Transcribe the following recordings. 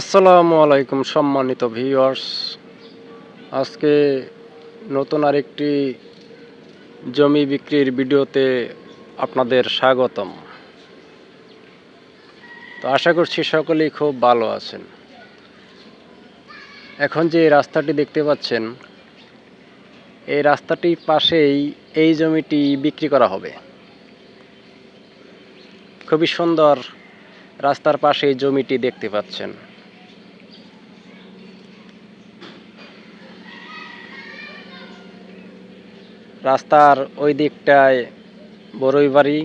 আসসালামু আলাইকুম, সম্মানিত ভিউয়ার্স। আজকে নতুন আরেকটি জমি বিক্রির ভিডিওতে আপনাদের স্বাগতম। তো আশা করছি সকলেই খুব ভালো আছেন। এখন যে রাস্তাটি দেখতে পাচ্ছেন, এই রাস্তাটির পাশেই এই জমিটি বিক্রি করা হবে। খুবই সুন্দর রাস্তার পাশে এই জমিটি দেখতে পাচ্ছেন। রাস্তার ওই দিকটায় বড়ই বাড়ি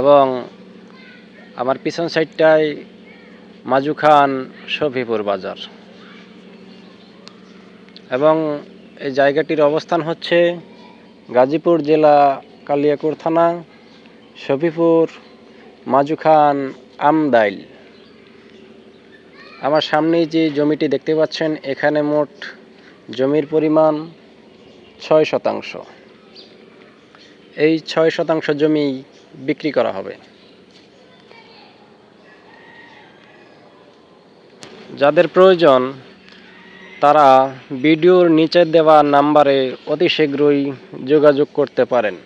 এবং আমার পিছন সাইডটায় মাজু খান শফিপুর বাজার। এবং এই জায়গাটির অবস্থান হচ্ছে গাজীপুর জেলা কালিয়াকুর থানা, শফিপুর মাজুখান আমদাইল। আমার সামনেই যে জমিটি দেখতে পাচ্ছেন, এখানে মোট জমির পরিমাণ ছয় শতাংশ। এই ছয় শতাংশ জমি বিক্রি করা হবে। যাদের প্রয়োজন, তারা ভিডিওর নিচে দেওয়া নাম্বারে অতি শীঘ্রই যোগাযোগ করতে পারেন।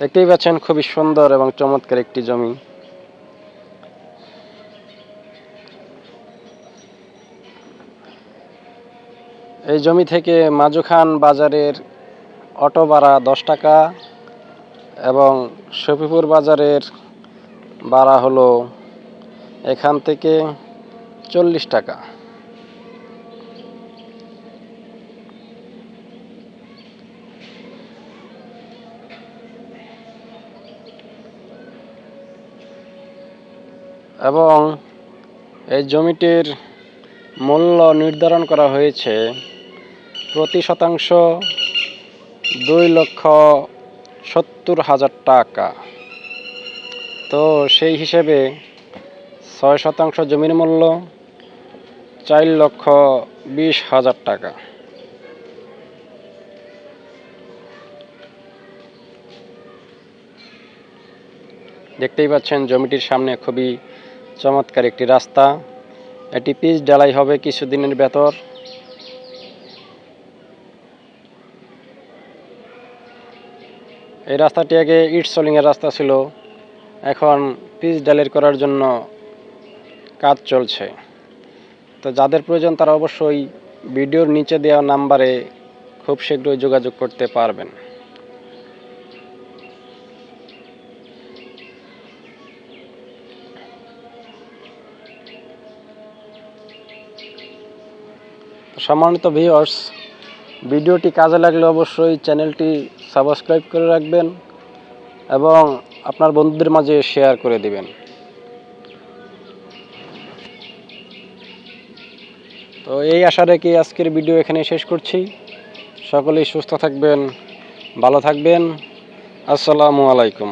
দেখতেই পাচ্ছেন খুবই সুন্দর এবং চমৎকার একটি জমি। এই জমি থেকে মাজুখান বাজারের অটো ভাড়া দশ টাকা এবং শফিপুর বাজারের ভাড়া হলো এখান থেকে চল্লিশ টাকা। এবং এই জমিটির মূল্য নির্ধারণ করা হয়েছে প্রতি শতাংশ দুই লক্ষ সত্তর হাজার টাকা। তো সেই হিসেবে ছয় শতাংশ জমির মূল্য চার লক্ষ বিশ হাজার টাকা। দেখতেই পাচ্ছেন জমিটির সামনে খুবই চমৎকার একটি রাস্তা। এটি পিচ ঢালাই হবে কিছুদিনের ভেতর। এই রাস্তাটি আগে ইট সোলিংয়ের রাস্তা ছিল। এখন পিচ ডালের করার জন্য কাজ চলছে। তো যাদের প্রয়োজন তারা অবশ্যই ভিডিওর নিচে দেওয়া নাম্বারে খুব শীঘ্রই যোগাযোগ করতে পারবেন। সম্মানিত ভিউয়ার্স ভিডিওটি কাজে লাগলে অবশ্যই চ্যানেলটি সাবস্ক্রাইব করে রাখবেন এবং আপনার বন্ধুদের মাঝে শেয়ার করে দিবেন। তো এই আশা রেখে আজকের ভিডিও এখানে শেষ করছি। সকলেই সুস্থ থাকবেন, ভালো থাকবেন। আসসালামু আলাইকুম।